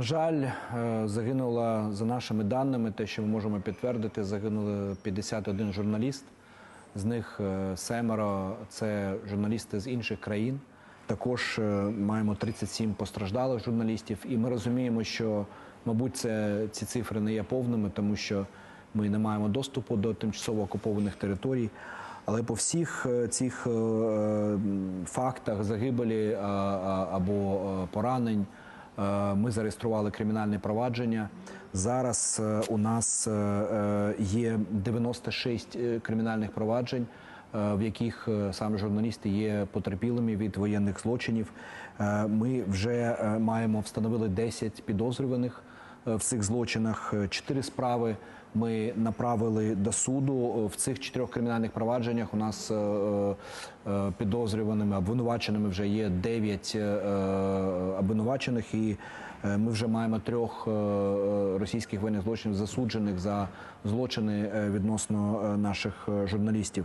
Жаль, е, загинуло за нашими даними, те, що ми можемо підтвердити, загинули 51 журналіст. З них е, семеро це журналісти з інших країн. Також е, маємо 37 постраждалих журналістів, і ми розуміємо, що, мабуть, це ці цифри не є повними, тому що ми не маємо доступу до тимчасово окупованих територій. Але по всіх цих фактах загибелі або поранень ми зареєстрували кримінальне провадження. Зараз е, у нас е, е, є 96 е, кримінальних проваджень, е, в яких е, саме журналісти є потерпілими від воєнних злочинів. Е, Ми вже е, маємо встановили 10 підозрюваних е, в цих злочинах. Е, Чотири справи ми направили до суду. Е, В цих чотирьох кримінальних провадженнях у нас е, е, е, підозрюваними обвинуваченими вже є 9 обвинувачених, і е, ми вже маємо трьох е, е, російських воєнних злочинів засуджених за злочини е, відносно е, наших е, журналістів.